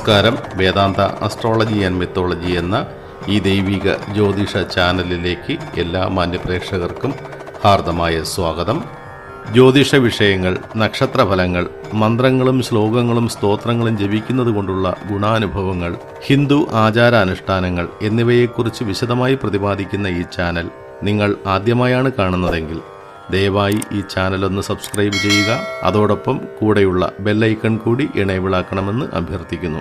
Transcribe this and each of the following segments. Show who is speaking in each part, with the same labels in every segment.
Speaker 1: നമസ്കാരം. വേദാന്ത astrology and mythology എന്ന ഈ ദൈവിക ജ്യോതിഷ ചാനലിലേക്ക് എല്ലാ മാന്യപ്രേക്ഷകർക്കും ഹാർദമായ സ്വാഗതം. ജ്യോതിഷ വിഷയങ്ങൾ നക്ഷത്രഫലങ്ങൾ മന്ത്രങ്ങളും ശ്ലോകങ്ങളും സ്തോത്രങ്ങളും ജപിക്കുന്നത് കൊണ്ടുള്ള ഗുണാനുഭവങ്ങൾ ഹിന്ദു ആചാരാനുഷ്ഠാനങ്ങൾ എന്നിവയെക്കുറിച്ച് വിശദമായി പ്രതിപാദിക്കുന്ന ഈ ചാനൽ നിങ്ങൾ ആദ്യമായാണ് കാണുന്നതെങ്കിൽ ദയവായി ഈ ചാനൽ ഒന്ന് സബ്സ്ക്രൈബ് ചെയ്യുക. അതോടൊപ്പം കൂടെയുള്ള ബെല്ലൈക്കൺ കൂടി ഇണയവിളാക്കണമെന്ന് അഭ്യർത്ഥിക്കുന്നു.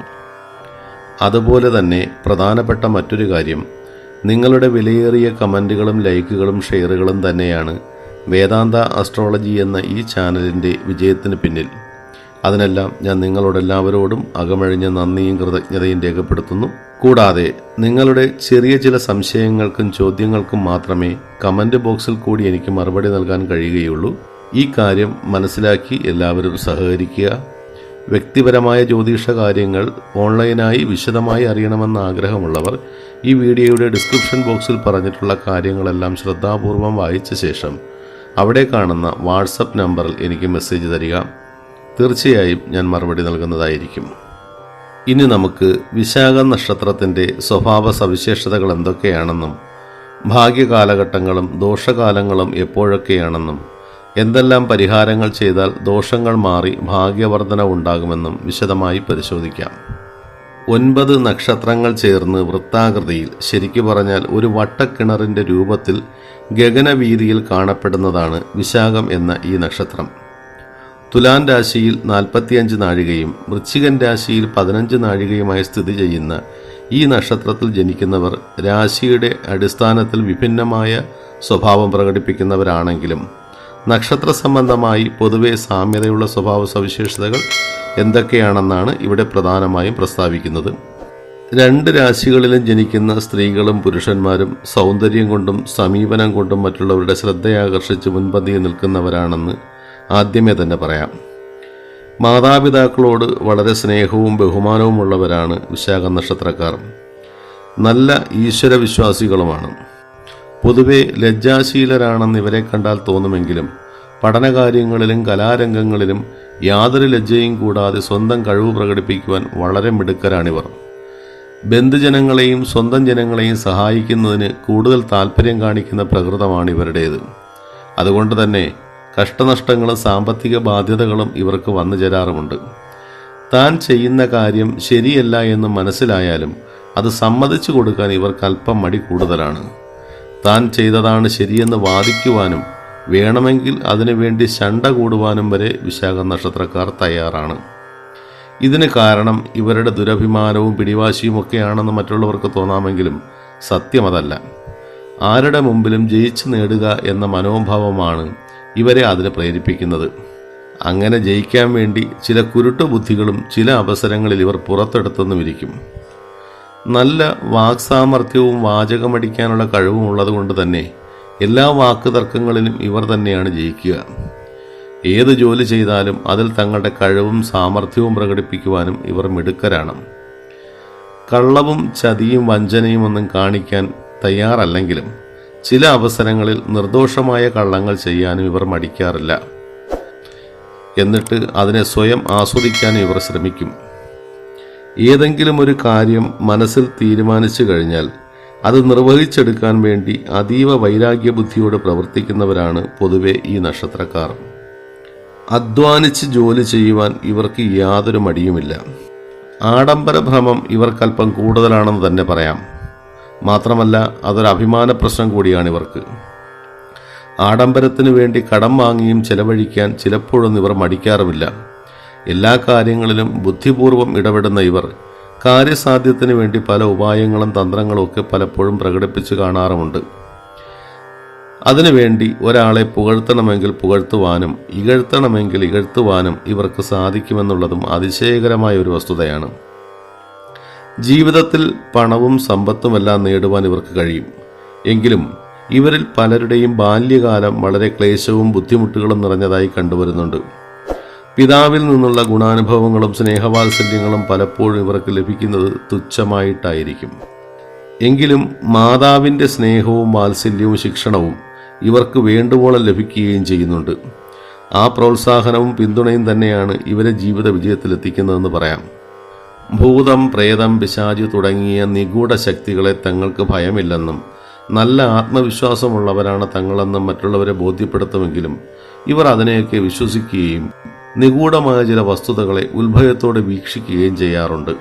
Speaker 1: അതുപോലെ തന്നെ പ്രധാനപ്പെട്ട മറ്റൊരു കാര്യം നിങ്ങളുടെ വിലയേറിയ കമന്റുകളും ലൈക്കുകളും ഷെയറുകളും തന്നെയാണ് വേദാന്ത അസ്ട്രോളജി എന്ന ഈ ചാനലിന്റെ വിജയത്തിന് പിന്നിൽ. അതിനെല്ലാം ഞാൻ നിങ്ങളോടെല്ലാവരോടും അകമഴിഞ്ഞ നന്ദിയും കൃതജ്ഞതയും രേഖപ്പെടുത്തുന്നു. കൂടാതെ നിങ്ങളുടെ ചെറിയ ചില സംശയങ്ങൾക്കും ചോദ്യങ്ങൾക്കും മാത്രമേ കമന്റ് ബോക്സിൽ കൂടി എനിക്ക് മറുപടി നൽകാൻ കഴിയുകയുള്ളൂ. ഈ കാര്യം മനസ്സിലാക്കി എല്ലാവരും സഹകരിക്കുക. വ്യക്തിപരമായ ജ്യോതിഷ കാര്യങ്ങൾ ഓൺലൈനായി വിശദമായി അറിയണമെന്ന ആഗ്രഹമുള്ളവർ ഈ വീഡിയോയുടെ ഡിസ്ക്രിപ്ഷൻ ബോക്സിൽ പറഞ്ഞിട്ടുള്ള കാര്യങ്ങളെല്ലാം ശ്രദ്ധാപൂർവം വായിച്ച ശേഷം അവിടെ കാണുന്ന വാട്സപ്പ് നമ്പറിൽ എനിക്ക് മെസ്സേജ് തരിക. തീർച്ചയായും ഞാൻ മറുപടി നൽകുന്നതായിരിക്കും. ഇനി നമുക്ക് വിശാഖ നക്ഷത്രത്തിന്റെ സ്വഭാവ സവിശേഷതകൾ എന്തൊക്കെയാണെന്നും ഭാഗ്യകാലഘട്ടങ്ങളും ദോഷകാലങ്ങളും എപ്പോഴൊക്കെയാണെന്നും എന്തെല്ലാം പരിഹാരങ്ങൾ ചെയ്താൽ ദോഷങ്ങൾ മാറി ഭാഗ്യവർധന ഉണ്ടാകുമെന്നും വിശദമായി പരിശോധിക്കാം. ഒൻപത് നക്ഷത്രങ്ങൾ ചേർന്ന് വൃത്താകൃതിയിൽ ശരിക്കു പറഞ്ഞാൽ ഒരു വട്ടക്കിണറിന്റെ രൂപത്തിൽ ഗഗനവീതിയിൽ കാണപ്പെടുന്നതാണ് വിശാഖം എന്ന ഈ നക്ഷത്രം. തുലാൻ രാശിയിൽ നാൽപ്പത്തിയഞ്ച് നാഴികയും വൃശ്ചികൻ രാശിയിൽ പതിനഞ്ച് നാഴികയുമായി സ്ഥിതി ചെയ്യുന്ന ഈ നക്ഷത്രത്തിൽ ജനിക്കുന്നവർ രാശിയുടെ അടിസ്ഥാനത്തിൽ വിഭിന്നമായ സ്വഭാവം പ്രകടിപ്പിക്കുന്നവരാണെങ്കിലും നക്ഷത്ര സംബന്ധമായി പൊതുവെ സാമ്യതയുള്ള സ്വഭാവ സവിശേഷതകൾ എന്തൊക്കെയാണെന്നാണ് ഇവിടെ പ്രധാനമായും പ്രസ്താവിക്കുന്നത്. രണ്ട് രാശികളിലും ജനിക്കുന്ന സ്ത്രീകളും പുരുഷന്മാരും സൗന്ദര്യം കൊണ്ടും സമീപനം കൊണ്ടും മറ്റുള്ളവരുടെ ശ്രദ്ധയാകർഷിച്ച് മുൻപന്തിയിൽ നിൽക്കുന്നവരാണെന്ന് ആദ്യമേ തന്നെ പറയാം. മാതാപിതാക്കളോട് വളരെ സ്നേഹവും ബഹുമാനവും ഉള്ളവരാണ് വിശാഖ നക്ഷത്രക്കാർ നല്ല ഈശ്വരവിശ്വാസികളുമാണ്. പൊതുവെ ലജ്ജാശീലരാണെന്ന് ഇവരെ കണ്ടാൽ തോന്നുമെങ്കിലും പഠനകാര്യങ്ങളിലും കലാരംഗങ്ങളിലും യാതൊരു ലജ്ജയും കൂടാതെ സ്വന്തം കഴിവ് പ്രകടിപ്പിക്കുവാൻ വളരെ മിടുക്കരാണിവർ. ബന്ധുജനങ്ങളെയും സ്വന്തം ജനങ്ങളെയും സഹായിക്കുന്നതിന് കൂടുതൽ താല്പര്യം കാണിക്കുന്ന പ്രകൃതമാണ് ഇവരുടേത് അതുകൊണ്ട് തന്നെ കഷ്ടനഷ്ടങ്ങളും സാമ്പത്തിക ബാധ്യതകളും ഇവർക്ക് വന്നു ചേരാറുമുണ്ട്. താൻ ചെയ്യുന്ന കാര്യം ശരിയല്ല എന്ന് മനസ്സിലായാലും അത് സമ്മതിച്ചു കൊടുക്കാൻ ഇവർക്ക് അല്പം മടി കൂടുതലാണ്. താൻ ചെയ്തതാണ് ശരിയെന്ന് വാദിക്കുവാനും വേണമെങ്കിൽ അതിനുവേണ്ടി ശണ്ട കൂടുവാനും വരെ വിശാഖ നക്ഷത്രക്കാർ തയ്യാറാണ്. ഇതിന് കാരണം ഇവരുടെ ദുരഭിമാനവും പിടിവാശിയും ഒക്കെയാണെന്ന് മറ്റുള്ളവർക്ക് തോന്നാമെങ്കിലും സത്യം അതല്ല ആരുടെ മുമ്പിലും ജയിച്ചു നേടുക എന്ന മനോഭാവമാണ് ഇവരെ അതിന് പ്രേരിപ്പിക്കുന്നത്. അങ്ങനെ ജയിക്കാൻ വേണ്ടി ചില കുരുട്ട ബുദ്ധികളും ചില അവസരങ്ങളിൽ ഇവർ പുറത്തെടുത്തെന്നുമിരിക്കും. നല്ല വാക്സാമർഥ്യവും വാചകമടിക്കാനുള്ള കഴിവും ഉള്ളതുകൊണ്ട് തന്നെ എല്ലാ വാക്ക് തർക്കങ്ങളിലും ഇവർ തന്നെയാണ് ജയിക്കുക. ഏത് ജോലി ചെയ്താലും അതിൽ തങ്ങളുടെ കഴിവും സാമർഥ്യവും പ്രകടിപ്പിക്കുവാനും ഇവർ മിടുക്കരാണ്. കള്ളവും ചതിയും വഞ്ചനയും ഒന്നും കാണിക്കാൻ തയ്യാറല്ലെങ്കിലും ചില അവസരങ്ങളിൽ നിർദോഷമായ കള്ളങ്ങൾ ചെയ്യാനും ഇവർ മടിക്കാറില്ല. എന്നിട്ട് അതിനെ സ്വയം ആസ്വദിക്കാനും ഇവർ ശ്രമിക്കും. ഏതെങ്കിലും ഒരു കാര്യം മനസ്സിൽ തീരുമാനിച്ചു കഴിഞ്ഞാൽ അത് നിർവഹിച്ചെടുക്കാൻ വേണ്ടി അതീവ വൈരാഗ്യ ബുദ്ധിയോട് പ്രവർത്തിക്കുന്നവരാണ് പൊതുവെ ഈ നക്ഷത്രക്കാർ. അധ്വാനിച്ച് ജോലി ചെയ്യുവാൻ ഇവർക്ക് യാതൊരു മടിയുമില്ല. ആഡംബര ഭ്രമം ഇവർക്കല്പം കൂടുതലാണെന്ന് തന്നെ പറയാം. മാത്രമല്ല അതൊരു അഭിമാന പ്രശ്നം കൂടിയാണ് ഇവർക്ക് ആഡംബരത്തിനു വേണ്ടി കടം വാങ്ങിയും ചെലവഴിക്കാൻ ചിലപ്പോഴൊന്നും ഇവർ മടിക്കാറുമില്ല. എല്ലാ കാര്യങ്ങളിലും ബുദ്ധിപൂർവം ഇടപെടുന്ന ഇവർ കാര്യസാധ്യത്തിന് വേണ്ടി പല ഉപായങ്ങളും തന്ത്രങ്ങളും ഒക്കെ പലപ്പോഴും പ്രകടിപ്പിച്ചു കാണാറുമുണ്ട്. അതിനുവേണ്ടി ഒരാളെ പുകഴ്ത്തണമെങ്കിൽ പുകഴ്ത്തുവാനും ഇകഴ്ത്തണമെങ്കിൽ ഇകഴ്ത്തുവാനും ഇവർക്ക് സാധിക്കുമെന്നുള്ളതും അതിശയകരമായ ഒരു വസ്തുതയാണ്. ജീവിതത്തിൽ പണവും സമ്പത്തുമെല്ലാം നേടുവാൻ ഇവർക്ക് കഴിയും. എങ്കിലും ഇവരിൽ പലരുടെയും ബാല്യകാലം വളരെ ക്ലേശവും ബുദ്ധിമുട്ടുകളും നിറഞ്ഞതായി കണ്ടുവരുന്നുണ്ട്. പിതാവിൽ നിന്നുള്ള ഗുണാനുഭവങ്ങളും സ്നേഹവാത്സല്യങ്ങളും പലപ്പോഴും ഇവർക്ക് ലഭിക്കുന്നത് തുച്ഛമായിട്ടായിരിക്കും. എങ്കിലും മാതാവിന്റെ സ്നേഹവും വാത്സല്യവും ശിക്ഷണവും ഇവർക്ക് വേണ്ടുവോളം ലഭിക്കുകയും ചെയ്യുന്നുണ്ട്. ആ പ്രോത്സാഹനവും പിന്തുണയും തന്നെയാണ് ഇവരെ ജീവിത വിജയത്തിലെത്തിക്കുന്നതെന്ന് പറയാം. ഭൂതം പ്രേതം പിശാചു തുടങ്ങിയ നിഗൂഢ ശക്തികളെ തങ്ങൾക്ക് ഭയമില്ലെന്നും നല്ല ആത്മവിശ്വാസമുള്ളവരാണ് തങ്ങളെന്നും മറ്റുള്ളവരെ ബോധ്യപ്പെടുത്തുമെങ്കിലും ഇവർ അതിനെയൊക്കെ വിശ്വസിക്കുകയും നിഗൂഢമായ ചില വസ്തുതകളെ ഉത്ഭയത്തോടെ വീക്ഷിക്കുകയും ചെയ്യാറുണ്ട്.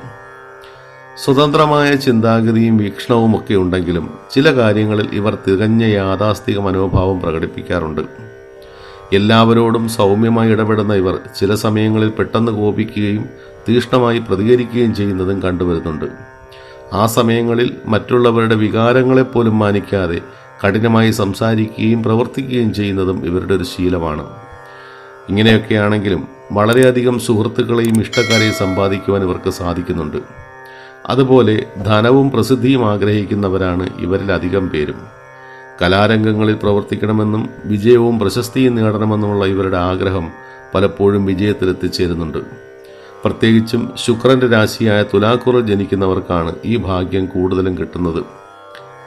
Speaker 1: സ്വതന്ത്രമായ ചിന്താഗതിയും വീക്ഷണവും ഒക്കെ ഉണ്ടെങ്കിലും ചില കാര്യങ്ങളിൽ ഇവർ തികഞ്ഞ യാഥാസ്ഥിക മനോഭാവം പ്രകടിപ്പിക്കാറുണ്ട്. എല്ലാവരോടും സൗമ്യമായി ഇടപെടുന്ന ഇവർ ചില സമയങ്ങളിൽ പെട്ടെന്ന് കോപിക്കുകയും തീഷ്ണമായി പ്രതികരിക്കുകയും ചെയ്യുന്നതും കണ്ടുവരുന്നുണ്ട്. ആ സമയങ്ങളിൽ മറ്റുള്ളവരുടെ വികാരങ്ങളെപ്പോലും മാനിക്കാതെ കഠിനമായി സംസാരിക്കുകയും പ്രവർത്തിക്കുകയും ചെയ്യുന്നതും ഇവരുടെ ഒരു ശീലമാണ്. ഇങ്ങനെയൊക്കെയാണെങ്കിലും വളരെയധികം സുഹൃത്തുക്കളെയും ഇഷ്ടക്കാരെയും സമ്പാദിക്കുവാൻ ഇവർക്ക് സാധിക്കുന്നുണ്ട്. അതുപോലെ ധനവും പ്രസിദ്ധിയും ആഗ്രഹിക്കുന്നവരാണ് ഇവരിലധികം പേരും. കലാരംഗങ്ങളിൽ പ്രവർത്തിക്കണമെന്നും വിജയവും പ്രശസ്തിയും നേടണമെന്നുമുള്ള ഇവരുടെ ആഗ്രഹം പലപ്പോഴും വിജയത്തിലെത്തിച്ചേരുന്നുണ്ട്. പ്രത്യേകിച്ചും ശുക്രന്റെ രാശിയായ തുലാക്കുറിൽ ജനിക്കുന്നവർക്കാണ് ഈ ഭാഗ്യം കൂടുതലും കിട്ടുന്നത്.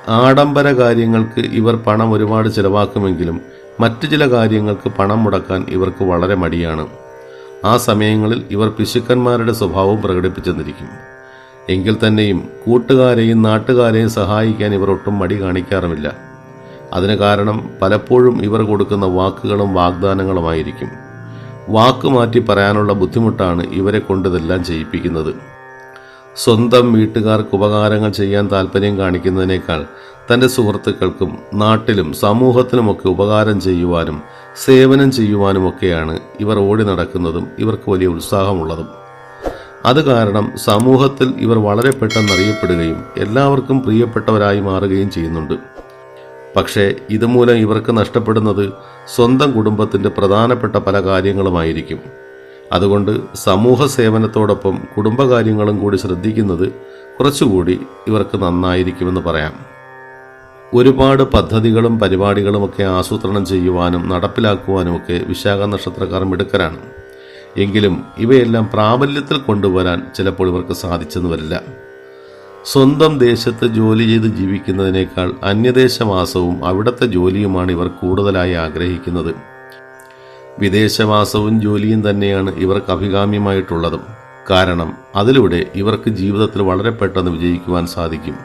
Speaker 1: ആഡംബര കാര്യങ്ങൾക്ക് ഇവർ പണം ഒരുപാട് ചിലവാക്കുമെങ്കിലും മറ്റു ചില കാര്യങ്ങൾക്ക് പണം മുടക്കാൻ ഇവർക്ക് വളരെ മടിയാണ്. ആ സമയങ്ങളിൽ ഇവർ പിശുക്കന്മാരുടെ സ്വഭാവം പ്രകടിപ്പിച്ചെന്നിരിക്കും. എങ്കിൽ തന്നെയും കൂട്ടുകാരെയും നാട്ടുകാരെയും സഹായിക്കാൻ ഇവർ ഒട്ടും മടി കാണിക്കാറുമില്ല. അതിന് കാരണം പലപ്പോഴും ഇവർ കൊടുക്കുന്ന വാക്കുകളും വാഗ്ദാനങ്ങളുമായിരിക്കും. വാക്ക് മാറ്റി പറയാനുള്ള ബുദ്ധിമുട്ടാണ് ഇവരെ കൊണ്ടിതെല്ലാം ചെയ്യിപ്പിക്കുന്നത്. സ്വന്തം വീട്ടുകാർക്ക് ഉപകാരങ്ങൾ ചെയ്യാൻ താല്പര്യം കാണിക്കുന്നതിനേക്കാൾ തന്റെ സുഹൃത്തുക്കൾക്കും നാട്ടിലും സമൂഹത്തിനുമൊക്കെ ഉപകാരം ചെയ്യുവാനും സേവനം ചെയ്യുവാനുമൊക്കെയാണ് ഇവർ ഓടി നടക്കുന്നതും ഇവർക്ക് വലിയ ഉത്സാഹമുള്ളതും. അത് കാരണം സമൂഹത്തിൽ ഇവർ വളരെ പെട്ടെന്ന് അറിയപ്പെടുകയും എല്ലാവർക്കും പ്രിയപ്പെട്ടവരായി മാറുകയും ചെയ്യുന്നുണ്ട്. പക്ഷേ ഇതുമൂലം ഇവർക്ക് നഷ്ടപ്പെടുന്നത് സ്വന്തം കുടുംബത്തിന്റെ പ്രധാനപ്പെട്ട പല കാര്യങ്ങളുമായിരിക്കും. അതുകൊണ്ട് സമൂഹ സേവനത്തോടൊപ്പം കുടുംബകാര്യങ്ങളും കൂടി ശ്രദ്ധിക്കുന്നത് കുറച്ചുകൂടി ഇവർക്ക് നന്നായിരിക്കുമെന്ന് പറയാം. ഒരുപാട് പദ്ധതികളും പരിപാടികളുമൊക്കെ ആസൂത്രണം ചെയ്യുവാനും നടപ്പിലാക്കുവാനുമൊക്കെ വിശാഖ നക്ഷത്രക്കാർ മിടുക്കരാണ്. എങ്കിലും ഇവയെല്ലാം പ്രാബല്യത്തിൽ കൊണ്ടുവരാൻ ചിലപ്പോൾ ഇവർക്ക് സാധിച്ചെന്ന് വരില്ല. സ്വന്തം ദേശത്ത് ജോലി ചെയ്ത് ജീവിക്കുന്നതിനേക്കാൾ അന്യദേശവാസവും അവിടുത്തെ ജോലിയുമാണ് ഇവർ കൂടുതലായി ആഗ്രഹിക്കുന്നത്. വിദേശവാസവും ജോലിയും തന്നെയാണ് ഇവർക്ക് അഭികാമ്യമായിട്ടുള്ളതും. കാരണം അതിലൂടെ ഇവർക്ക് ജീവിതത്തിൽ വളരെ പെട്ടെന്ന് വിജയിക്കുവാൻ സാധിക്കും.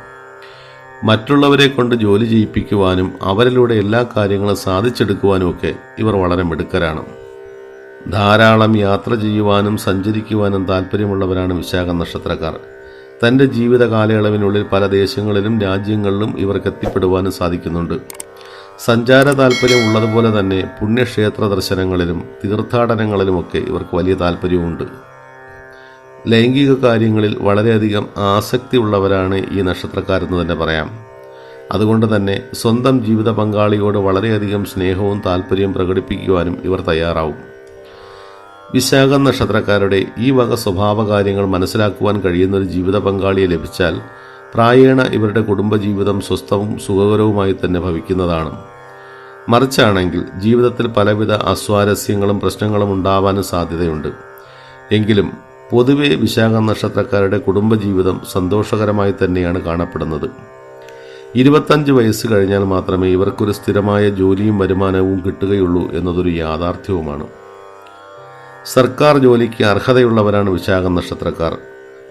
Speaker 1: മറ്റുള്ളവരെ കൊണ്ട് ജോലി ചെയ്യിപ്പിക്കുവാനും അവരിലൂടെ എല്ലാ കാര്യങ്ങളും സാധിച്ചെടുക്കുവാനും ഒക്കെ ഇവർ വളരെ മിടുക്കരാണ്. ധാരാളം യാത്ര ചെയ്യുവാനും സഞ്ചരിക്കുവാനും താല്പര്യമുള്ളവരാണ് വിശാഖ നക്ഷത്രക്കാർ. തന്റെ ജീവിത കാലയളവിനുള്ളിൽ പല ദേശങ്ങളിലും രാജ്യങ്ങളിലും ഇവർക്ക് എത്തിപ്പെടുവാനും സാധിക്കുന്നുണ്ട്. സഞ്ചാര താല്പര്യം ഉള്ളതുപോലെ തന്നെ പുണ്യക്ഷേത്ര ദർശനങ്ങളിലും തീർത്ഥാടനങ്ങളിലുമൊക്കെ ഇവർക്ക് വലിയ താല്പര്യമുണ്ട് ലൈംഗിക കാര്യങ്ങളിൽ വളരെയധികം ആസക്തിയുള്ളവരാണ് ഈ നക്ഷത്രക്കാരെന്ന് തന്നെ പറയാം. അതുകൊണ്ട് തന്നെ സ്വന്തം ജീവിത പങ്കാളിയോട് വളരെയധികം സ്നേഹവും താല്പര്യവും പ്രകടിപ്പിക്കുവാനും ഇവർ തയ്യാറാവും. വിശാഖ നക്ഷത്രക്കാരുടെ ഈ വക സ്വഭാവ കാര്യങ്ങൾ മനസ്സിലാക്കുവാൻ കഴിയുന്ന ഒരു ജീവിത പങ്കാളിയെ ലഭിച്ചാൽ പ്രായേണ ഇവരുടെ കുടുംബജീവിതം സ്വസ്ഥവും സുഖകരവുമായി തന്നെ ഭവിക്കുന്നതാണ്. മറിച്ചാണെങ്കിൽ ജീവിതത്തിൽ പലവിധ അസ്വാരസ്യങ്ങളും പ്രശ്നങ്ങളും ഉണ്ടാവാനും സാധ്യതയുണ്ട്. എങ്കിലും പൊതുവെ വിശാഖ നക്ഷത്രക്കാരുടെ കുടുംബജീവിതം സന്തോഷകരമായി തന്നെയാണ് കാണപ്പെടുന്നത്. ഇരുപത്തഞ്ച് വയസ്സ് കഴിഞ്ഞാൽ മാത്രമേ ഇവർക്കൊരു സ്ഥിരമായ ജോലിയും വരുമാനവും കിട്ടുകയുള്ളൂ എന്നതൊരു യാഥാർത്ഥ്യവുമാണ്. സർക്കാർ ജോലിക്ക് അർഹതയുള്ളവരാണ് വിശാഖ നക്ഷത്രക്കാർ.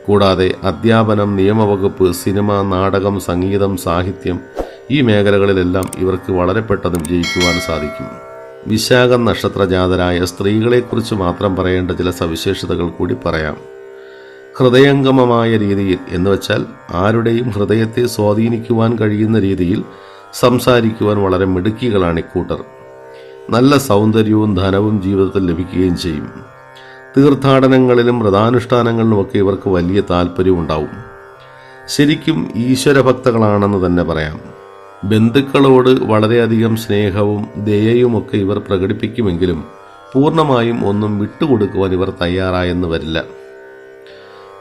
Speaker 1: കൂടാതെ അധ്യാപനം നിയമവകുപ്പ് സിനിമ നാടകം സംഗീതം സാഹിത്യം ഈ മേഖലകളിലെല്ലാം ഇവർക്ക് വളരെ പെട്ടെന്ന് വിജയിക്കുവാൻ സാധിക്കും. വിശാഖ നക്ഷത്രജാതരായ സ്ത്രീകളെക്കുറിച്ച് മാത്രം പറയേണ്ട ചില സവിശേഷതകൾ കൂടി പറയാം. ഹൃദയംഗമമായ രീതിയിൽ എന്ന് വെച്ചാൽ ആരുടെയും ഹൃദയത്തെ സ്വാധീനിക്കുവാൻ കഴിയുന്ന രീതിയിൽ സംസാരിക്കുവാൻ വളരെ മിടുക്കികളാണ് ഇക്കൂട്ടർ. നല്ല സൗന്ദര്യവും ധനവും ജീവിതത്തിൽ ലഭിക്കുകയും ചെയ്യും. തീർത്ഥാടനങ്ങളിലും വ്രതാനുഷ്ഠാനങ്ങളിലുമൊക്കെ ഇവർക്ക് വലിയ താല്പര്യമുണ്ടാവും ശരിക്കും ഈശ്വരഭക്തകളാണെന്ന് തന്നെ പറയാം. ബന്ധുക്കളോട് വളരെയധികം സ്നേഹവും ദയയുമൊക്കെ ഇവർ പ്രകടിപ്പിക്കുമെങ്കിലും പൂർണമായും ഒന്നും വിട്ടുകൊടുക്കുവാൻ ഇവർ തയ്യാറായെന്ന് വരില്ല.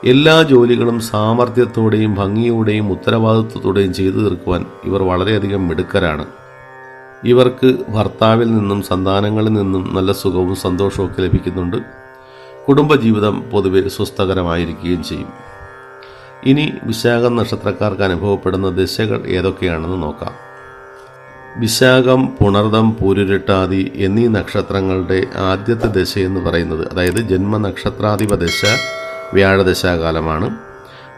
Speaker 1: എല്ലാ ജോലികളും സാമർഥ്യത്തോടെയും ഭംഗിയോടെയും ഉത്തരവാദിത്വത്തോടെയും ചെയ്തു തീർക്കുവാൻ ഇവർ വളരെയധികം മിടുക്കരാണ്. ഇവർക്ക് ഭർത്താവിൽ നിന്നും സന്താനങ്ങളിൽ നിന്നും നല്ല സുഖവും സന്തോഷവും ഒക്കെ ലഭിക്കുന്നുണ്ട്. കുടുംബജീവിതം പൊതുവെ സ്വസ്ഥകരമായിരിക്കുകയും ചെയ്യും. ഇനി വിശാഖം നക്ഷത്രക്കാർക്ക് അനുഭവപ്പെടുന്ന ദശകൾ ഏതൊക്കെയാണെന്ന് നോക്കാം. വിശാഖം പുണർദം പൂരുരുട്ടാതി എന്നീ നക്ഷത്രങ്ങളുടെ ആദ്യത്തെ ദശ എന്ന് പറയുന്നത് അതായത് ജന്മനക്ഷത്രാധിപ ദശ വ്യാഴദശാകാലമാണ്.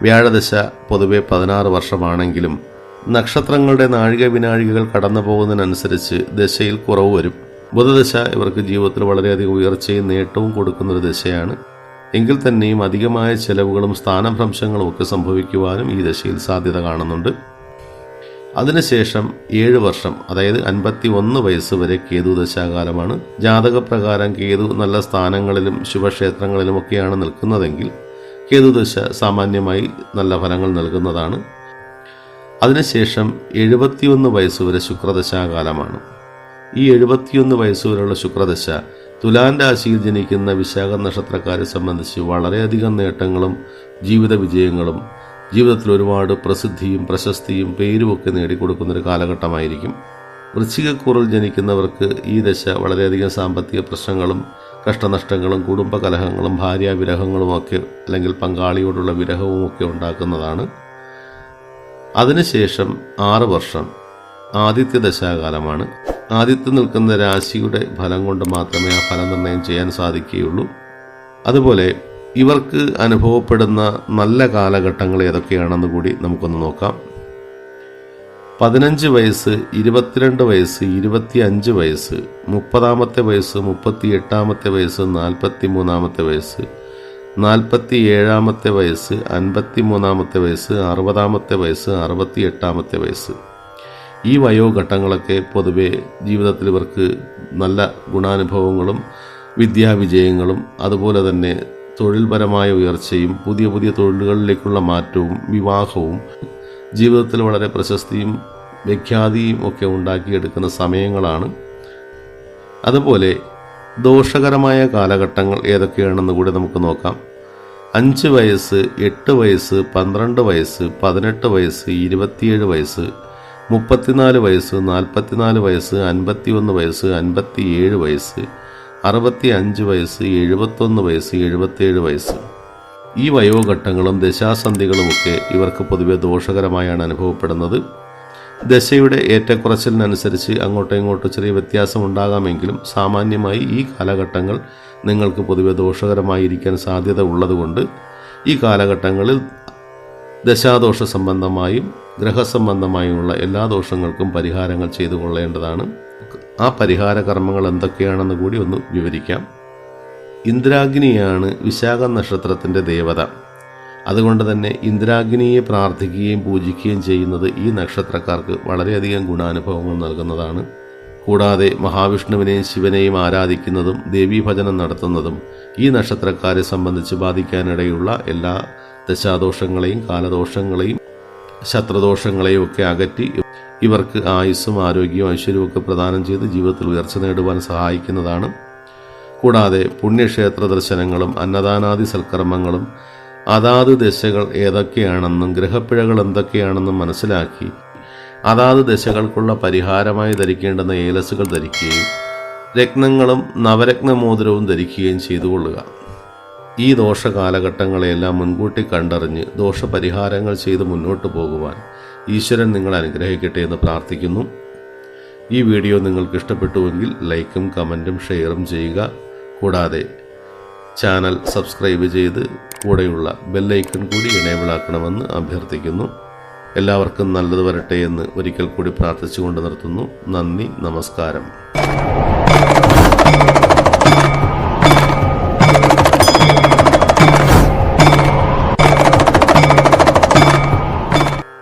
Speaker 1: വ്യാഴദശ പൊതുവെ പതിനാറ് വർഷമാണെങ്കിലും നക്ഷത്രങ്ങളുടെ നാഴിക വിനാഴികകൾ കടന്നു പോകുന്നതിനനുസരിച്ച് ദശയിൽ കുറവ് വരും. ബുധദശ ഇവർക്ക് ജീവിതത്തിൽ വളരെയധികം ഉയർച്ചയും നേട്ടവും കൊടുക്കുന്ന ഒരു ദശയാണ്. എങ്കിൽ തന്നെയും അധികമായ ചെലവുകളും സ്ഥാനഭ്രംശങ്ങളും ഒക്കെ സംഭവിക്കുവാനും ഈ ദശയിൽ സാധ്യത കാണുന്നുണ്ട്. അതിനുശേഷം ഏഴ് വർഷം അതായത് അൻപത്തി ഒന്ന് വയസ്സ് വരെ കേതു ദശാകാലമാണ്. ജാതകപ്രകാരം കേതു നല്ല സ്ഥാനങ്ങളിലും ശുഭക്ഷേത്രങ്ങളിലുമൊക്കെയാണ് നിൽക്കുന്നതെങ്കിൽ കേതു ദശ സാമാന്യമായി നല്ല ഫലങ്ങൾ നൽകുന്നതാണ്. അതിനുശേഷം എഴുപത്തിയൊന്ന് വയസ്സുവരെ ശുക്രദശാകാലമാണ്. ഈ എഴുപത്തിയൊന്ന് വയസ്സുവരെയുള്ള ശുക്രദശ തുലാൻ രാശിയിൽ ജനിക്കുന്ന വിശാഖ നക്ഷത്രക്കാരെ സംബന്ധിച്ച് വളരെയധികം നേട്ടങ്ങളും ജീവിത വിജയങ്ങളും ജീവിതത്തിൽ ഒരുപാട് പ്രസിദ്ധിയും പ്രശസ്തിയും പേരിവൊക്കെ നേടിക്കൊടുക്കുന്ന ഒരു കാലഘട്ടമായിരിക്കും. വൃശ്ചികക്കൂറിൽ ജനിക്കുന്നവർക്ക് ഈ ദശ വളരെയധികം സാമ്പത്തിക പ്രശ്നങ്ങളും കഷ്ടനഷ്ടങ്ങളും കുടുംബ കലഹങ്ങളും ഭാര്യാവിരഹങ്ങളുമൊക്കെ അല്ലെങ്കിൽ പങ്കാളിയോടുള്ള വിരഹവും ഒക്കെ ഉണ്ടാക്കുന്നതാണ്. അതിനുശേഷം ആറ് വർഷം ആദിത്യ ദശാകാലമാണ്. ആദിത്യം നിൽക്കുന്ന രാശിയുടെ ഫലം കൊണ്ട് മാത്രമേ ആ ഫലം നിർണയം ചെയ്യാൻ സാധിക്കുകയുള്ളൂ. അതുപോലെ ഇവർക്ക് അനുഭവപ്പെടുന്ന നല്ല കാലഘട്ടങ്ങൾ ഏതൊക്കെയാണെന്ന് കൂടി നമുക്കൊന്ന് നോക്കാം. പതിനഞ്ച് വയസ്സ് ഇരുപത്തിരണ്ട് വയസ്സ് ഇരുപത്തി അഞ്ച് വയസ്സ് മുപ്പതാമത്തെ വയസ്സ് മുപ്പത്തി എട്ടാമത്തെ വയസ്സ് നാൽപ്പത്തി മൂന്നാമത്തെ വയസ്സ് നാൽപ്പത്തി ഏഴാമത്തെ വയസ്സ് അൻപത്തി മൂന്നാമത്തെ വയസ്സ് അറുപതാമത്തെ വയസ്സ് അറുപത്തി എട്ടാമത്തെ വയസ്സ്. ഈ വയോഘട്ടങ്ങളൊക്കെ പൊതുവെ ജീവിതത്തിൽ ഇവർക്ക് നല്ല ഗുണാനുഭവങ്ങളും വിദ്യാവിജയങ്ങളും അതുപോലെ തന്നെ തൊഴിൽപരമായ ഉയർച്ചയും പുതിയ പുതിയ തൊഴിലുകളിലേക്കുള്ള മാറ്റവും വിവാഹവും ജീവിതത്തിൽ വളരെ പ്രശസ്തിയും വിഖ്യാതിയും ഒക്കെ ഉണ്ടാക്കിയെടുക്കുന്ന സമയങ്ങളാണ്. അതുപോലെ ദോഷകരമായ കാലഘട്ടങ്ങൾ ഏതൊക്കെയാണെന്ന് കൂടി നമുക്ക് നോക്കാം. അഞ്ച് വയസ്സ് എട്ട് വയസ്സ് പന്ത്രണ്ട് വയസ്സ് പതിനെട്ട് വയസ്സ് ഇരുപത്തിയേഴ് വയസ്സ് മുപ്പത്തിനാല് വയസ്സ് നാൽപ്പത്തിനാല് വയസ്സ് അൻപത്തിയൊന്ന് വയസ്സ് അൻപത്തിയേഴ് വയസ്സ് അറുപത്തി അഞ്ച് വയസ്സ് എഴുപത്തൊന്ന് വയസ്സ് എഴുപത്തേഴ് വയസ്സ്. ഈ വയോഘട്ടങ്ങളും ദശാസന്ധികളുമൊക്കെ ഇവർക്ക് പൊതുവെ ദോഷകരമായാണ് അനുഭവപ്പെടുന്നത്. ദശയുടെ ഏറ്റക്കുറച്ചിലിനനുസരിച്ച് അങ്ങോട്ടും ഇങ്ങോട്ടും ചെറിയ വ്യത്യാസം ഉണ്ടാകാമെങ്കിലും സാമാന്യമായി ഈ കാലഘട്ടങ്ങൾ നിങ്ങൾക്ക് പൊതുവെ ദോഷകരമായിരിക്കാൻ സാധ്യത ഉള്ളതുകൊണ്ട് ഈ കാലഘട്ടങ്ങളിൽ ദശാദോഷ സംബന്ധമായും ഗ്രഹസംബന്ധമായുമുള്ള എല്ലാ ദോഷങ്ങൾക്കും പരിഹാരങ്ങൾ ചെയ്തു കൊള്ളേണ്ടതാണ്. ആ പരിഹാര കർമ്മങ്ങൾ എന്തൊക്കെയാണെന്ന് കൂടി ഒന്ന് വിവരിക്കാം. ഇന്ദ്രാഗ്നിയാണ് വിശാഖ നക്ഷത്രത്തിന്റെ ദേവത. അതുകൊണ്ട് തന്നെ ഇന്ദ്രാഗ്നിയെ പ്രാർത്ഥിക്കുകയും പൂജിക്കുകയും ചെയ്യുന്നത് ഈ നക്ഷത്രക്കാർക്ക് വളരെയധികം ഗുണാനുഭവങ്ങൾ നൽകുന്നതാണ്. കൂടാതെ മഹാവിഷ്ണുവിനെയും ശിവനെയും ആരാധിക്കുന്നതും ദേവീഭജനം നടത്തുന്നതും ഈ നക്ഷത്രക്കാരെ സംബന്ധിച്ച് ബാധിക്കാനിടയുള്ള എല്ലാ ദശാദോഷങ്ങളെയും കാലദോഷങ്ങളെയും ശത്രുദോഷങ്ങളെയും ഒക്കെ അകറ്റി ഇവർക്ക് ആയുസ്സും ആരോഗ്യവും ഐശ്വര്യവും ഒക്കെ പ്രദാനം ചെയ്ത് ജീവിതത്തിൽ ഉയർച്ച നേടുവാൻ സഹായിക്കുന്നതാണ്. കൂടാതെ പുണ്യക്ഷേത്ര ദർശനങ്ങളും അന്നദാനാദി സൽക്കർമ്മങ്ങളും അതാത് ദശകൾ ഏതൊക്കെയാണെന്നും ഗ്രഹപ്പിഴകൾ എന്തൊക്കെയാണെന്നും മനസ്സിലാക്കി അതാത് ദശകൾക്കുള്ള പരിഹാരമായി ധരിക്കേണ്ടുന്ന ഏലസുകൾ ധരിക്കുകയും രത്നങ്ങളും നവരത്നമോതിരവും ധരിക്കുകയും ചെയ്തുകൊള്ളുക. ഈ ദോഷ കാലഘട്ടങ്ങളെയെല്ലാം മുൻകൂട്ടി കണ്ടറിഞ്ഞ് ദോഷപരിഹാരങ്ങൾ ചെയ്ത് മുന്നോട്ട് പോകുവാൻ ഈശ്വരൻ നിങ്ങളെ അനുഗ്രഹിക്കട്ടെ എന്ന് പ്രാർത്ഥിക്കുന്നു. ഈ വീഡിയോ നിങ്ങൾക്ക് ഇഷ്ടപ്പെട്ടുവെങ്കിൽ ലൈക്കും കമന്റും ഷെയറും ചെയ്യുക. കൂടാതെ ചാനൽ സബ്സ്ക്രൈബ് ചെയ്ത് കൂടെയുള്ള ബെല്ലൈക്കൺ കൂടി എനേബിൾ ആക്കണമെന്ന് അഭ്യർത്ഥിക്കുന്നു. എല്ലാവർക്കും നല്ലത് വരട്ടെ എന്ന് ഒരിക്കൽ കൂടി പ്രാർത്ഥിച്ചുകൊണ്ട് നിർത്തുന്നു. നന്ദി നമസ്കാരം.